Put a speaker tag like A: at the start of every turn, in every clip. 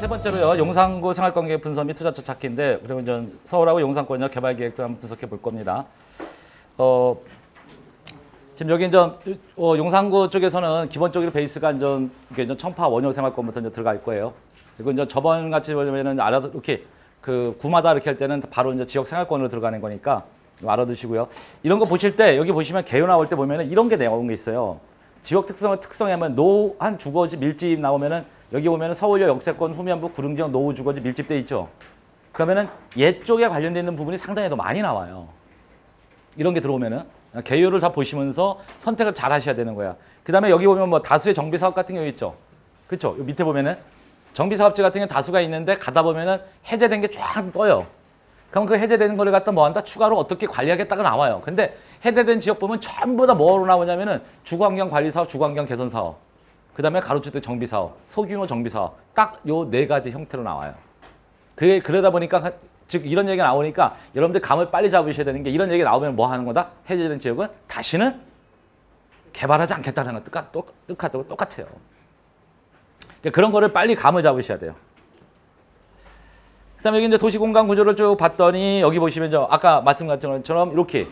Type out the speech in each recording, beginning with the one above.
A: 세 번째로요. 용산구 생활관계 분석 및 투자처 찾기인데 그리고 이제 서울하고 용산권역 개발 계획도 한번 분석해 볼 겁니다. 어, 지금 여기 이제 어, 용산구 쪽에서는 기본적으로 베이스가 이제 이게 이제 청파 원효 생활권부터 이제 들어갈 거예요. 그리고 이제 저번 같이 보면은 알아 이렇게 그 구마다 이렇게 할 때는 바로 이제 지역 생활권으로 들어가는 거니까 알아두시고요. 이런 거 보실 때 여기 보시면 개요 나올 때 보면은 이런 게 나온 게 있어요. 지역 특성을 특성하면 노한 주거지 밀집 나오면은 여기 보면은 서울역 역세권 후면부 구릉지역 노후 주거지 밀집돼 있죠. 그러면은 옛 쪽에 관련돼 있는 부분이 상당히 더 많이 나와요. 이런 게 들어오면은 개요를 다 보시면서 선택을 잘 하셔야 되는 거야. 그다음에 여기 보면 뭐 다수의 정비 사업 같은 경우 있죠. 그렇죠? 밑에 보면은 정비 사업체 같은 경우 다수가 있는데 가다 보면은 해제된 게 쫙 떠요. 그럼 그 해제되는 거를 갖다 뭐 한다? 추가로 어떻게 관리하겠다가 나와요. 근데 해제된 지역 보면 전부 다 뭐로 나오냐면은 주거환경 관리 사업, 주거환경 개선 사업. 그 다음에 가로주택 정비 사업, 소규모 정비 사업. 딱 요 네 가지 형태로 나와요. 그게 그러다 보니까 즉 이런 얘기가 나오니까 여러분들 감을 빨리 잡으셔야 되는 게 이런 얘기 나오면 뭐 하는 거다? 해제된 지역은 다시는 개발하지 않겠다는 건 똑같, 똑, 똑같, 똑같아요. 그러니까 그런 거를 빨리 감을 잡으셔야 돼요. 그 다음에 여기 이제 도시공간 구조를 쭉 봤더니 여기 보시면 저 아까 말씀드린 것처럼 이렇게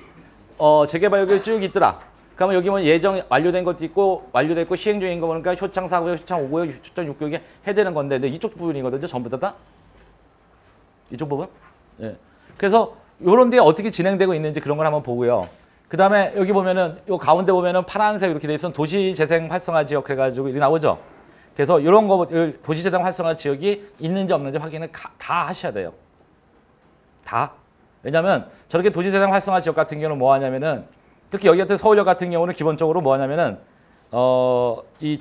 A: 어 재개발역이 쭉 있더라. 그러면 여기 뭐 예정 완료된 것도 있고 완료됐고 시행 중인 거 보니까 효창 4구역, 효창 5구역, 효창 6구역에 해되는 건데 근데 이쪽 부분이거든요. 전부 다 다. 이쪽 부분. 예. 그래서 요런 데 어떻게 진행되고 있는지 그런 걸 한번 보고요. 그다음에 여기 보면은 요 가운데 보면은 파란색 이렇게 돼 있으면 도시 재생 활성화 지역 해 가지고 이렇게 나오죠. 그래서 이런 거 도시 재생 활성화 지역이 있는지 없는지 확인을 다 하셔야 돼요. 다. 왜냐하면 저렇게 도시 재생 활성화 지역 같은 경우는 뭐 하냐면은 특히 여기 같은 서울역 같은 경우는 기본적으로 뭐 하냐면은 어이그이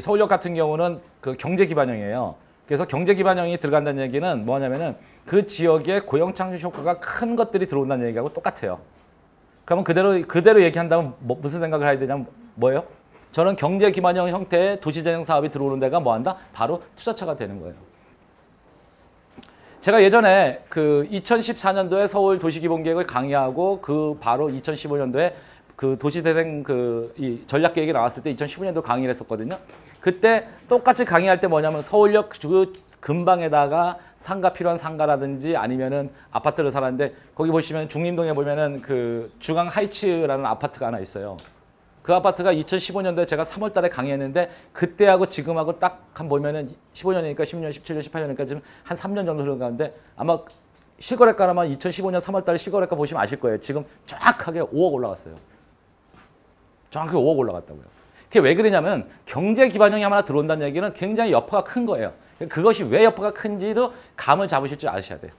A: 서울역 같은 경우는 그 경제 기반형이에요. 그래서 경제 기반형이 들어간다는 얘기는 뭐 하냐면은 그 지역에 고용 창출 효과가 큰 것들이 들어온다는 얘기하고 똑같아요. 그러면 그대로 그대로 얘기한다면 뭐, 무슨 생각을 해야 되냐면 뭐예요? 저는 경제 기반형 형태의 도시 재생 사업이 들어오는 데가 뭐한다? 바로 투자처가 되는 거예요. 제가 예전에 그 2014년도에 서울 도시기본계획을 강의하고 그 바로 2015년도에 그 도시재생 그 이 전략 계획이 나왔을 때 2015년도 강의를 했었거든요. 그때 똑같이 강의할 때 뭐냐면 서울역 그 근방에다가 상가 필요한 상가라든지 아니면은 아파트를 살았는데 거기 보시면 중림동에 보면은 그 중앙 하이츠라는 아파트가 하나 있어요. 그 아파트가 2015년도에 제가 3월 달에 강의했는데 그때하고 지금하고 딱 한 보면은 15년이니까 10년, 17년, 18년이니까 지금 한 3년 정도 흘러가는데 아마 실거래가라면 2015년 3월 달에 실거래가 보시면 아실 거예요. 지금 정확하게 5억 올라갔어요. 정확하게 5억 올라갔다고요. 그게 왜 그러냐면 경제 기반형이 하나 들어온다는 얘기는 굉장히 여파가 큰 거예요. 그것이 왜 여파가 큰지도 감을 잡으실 줄 아셔야 돼요.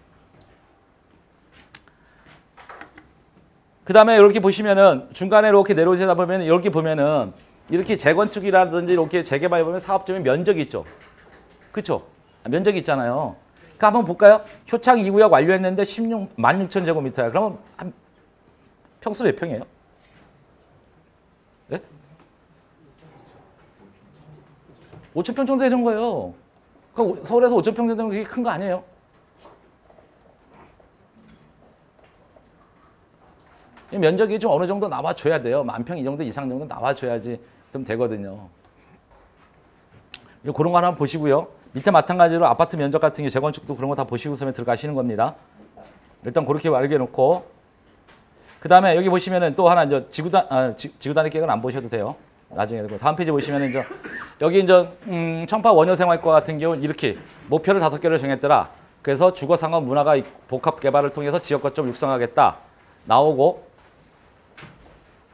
A: 그 다음에 이렇게 보시면은 중간에 이렇게 내려오시다 보면 이렇게 보면은 이렇게 재건축이라든지 이렇게 재개발 보면 사업점이 면적이 있죠. 그렇죠? 면적이 있잖아요. 그 한번 볼까요? 효창 2구역 완료했는데 16, 16,000제곱미터야. 그러면 한 평수 몇 평이에요? 네? 5,000평 정도 되는 거예요. 그 서울에서 5,000평 되면 그게 큰 거 아니에요? 면적이 좀 어느 정도 나와줘야 돼요. 만 평 이 정도 이상 정도 나와줘야지 좀 되거든요. 그런 거 하나 보시고요. 밑에 마찬가지로 아파트 면적 같은 게 재건축도 그런 거 다 보시고서 들어가시는 겁니다. 일단 그렇게 알게 놓고 그 다음에 여기 보시면은 또 하나 이제 지구단 아, 지, 구단위 계획은 안 보셔도 돼요. 나중에 다음 페이지 보시면은 이제 여기 이제 음, 청파 원효생활과 같은 경우는 이렇게 목표를 다섯 개를 정했더라. 그래서 주거 상업 문화가 복합 개발을 통해서 지역 거점 육성하겠다 나오고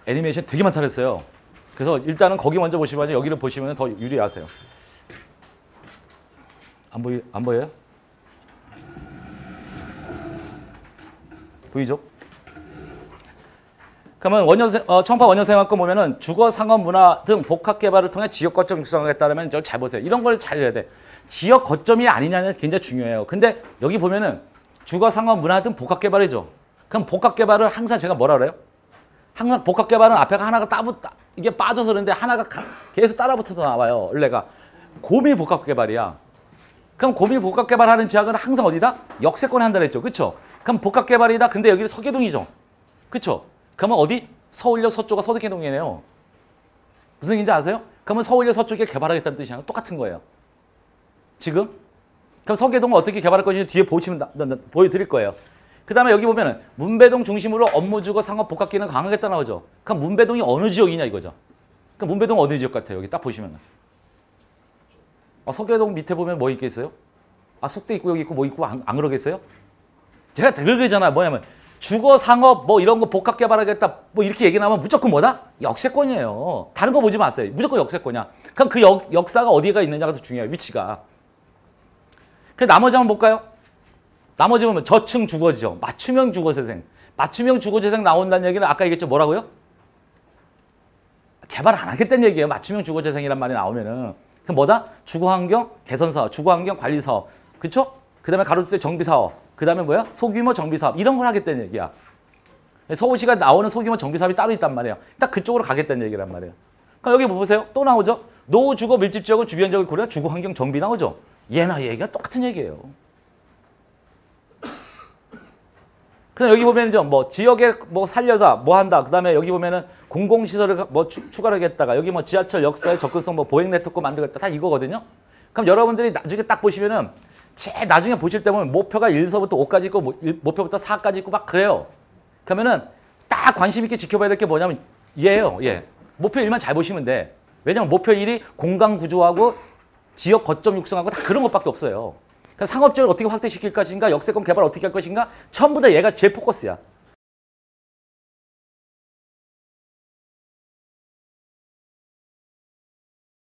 A: 애니메이션 되게 많다 그랬어요. 그래서 일단은 거기 먼저 보시면 여기를 보시면 더 유리하세요. 안 보이 안 보여요? 보이죠? 그러면 원년 어, 청파 원년생활권 보면은 주거 상업 문화 등 복합 개발을 통해 지역 거점 육성하겠다면 저 잘 보세요. 이런 걸 잘 해야 돼. 지역 거점이 아니냐는 굉장히 중요해요. 근데 여기 보면은 주거 상업 문화 등 복합 개발이죠. 그럼 복합 개발을 항상 제가 뭐라 그래요? 항상 복합 개발은 앞에가 하나가 따붙 이게 빠져서 그런데 하나가 계속 따라붙어서 나와요. 원래가 고밀 복합 개발이야. 그럼 고밀 복합 개발하는 지역은 항상 어디다? 역세권에 한다 그랬죠. 그렇죠? 그럼 복합 개발이다. 근데 여기는 서계동이죠. 그렇죠? 그러면 어디? 서울역 서쪽과 서대계동이네요. 무슨 얘기인지 아세요? 그러면 서울역 서쪽에 개발하겠다는 뜻이랑 똑같은 거예요. 지금? 그럼 서계동을 어떻게 개발할 것인지 뒤에 보시면 보여드릴 거예요. 그 다음에 여기 보면은 문배동 중심으로 업무 주거 상업 복합 기능 강하겠다 나오죠. 그럼 문배동이 어느 지역이냐 이거죠. 그럼 문배동 어느 지역 같아요? 여기 딱 보시면은. 아, 서계동 밑에 보면 뭐 있겠어요? 아, 숙대 있고 여기 있고 뭐 있고 안, 안 그러겠어요? 제가 그러잖아요. 뭐냐면 주거 상업 뭐 이런 거 복합 개발하겠다 뭐 이렇게 얘기 나오면 무조건 뭐다? 역세권이에요. 다른 거 보지 마세요. 무조건 역세권이야. 그럼 그 역, 역사가 어디가 있느냐가 더 중요해요. 위치가. 그 나머지 한번 볼까요? 나머지 보면 저층 주거지죠. 맞춤형 주거재생. 맞춤형 주거재생 나온다는 얘기는 아까 얘기했죠. 뭐라고요? 개발 안 하겠다는 얘기예요. 맞춤형 주거재생이란 말이 나오면은. 그럼 뭐다? 주거환경 개선사업, 주거환경 관리사업. 그쵸? 그 다음에 가로주택 정비사업. 그 다음에 뭐야? 소규모 정비사업. 이런 걸 하겠다는 얘기야. 서울시가 나오는 소규모 정비사업이 따로 있단 말이에요. 딱 그쪽으로 가겠다는 얘기란 말이에요. 그럼 여기 보세요. 또 나오죠? 노주거 밀집 지역은 주변 지역을 고려 주거환경 정비 나오죠? 얘나 얘기가 똑같은 얘기예요. 그다음 여기 보면 좀뭐 지역에 뭐 살려서 뭐 한다. 그다음에 여기 보면은 공공 시설을 가- 뭐 추, 추가를 하겠다가 여기 뭐 지하철 역사의 접근성 뭐 보행 네트워크 만들겠다 다 이거거든요. 그럼 여러분들이 나중에 딱 보시면은 제 나중에 보실 때 보면 목표가 1서부터 5까지 있고 뭐 일- 목표부터 4까지 있고 막 그래요. 그러면은 딱 관심 있게 지켜봐야 될 게 뭐냐면 얘예요. 예. 목표 1만 잘 보시면 돼. 왜냐면 목표 1이 공간 구조하고 지역 거점 육성하고 다 그런 것밖에 없어요. 그러니까 상업적으로 어떻게 확대시킬 것인가, 역세권 개발 어떻게 할 것인가, 전부 다 얘가 제 포커스야.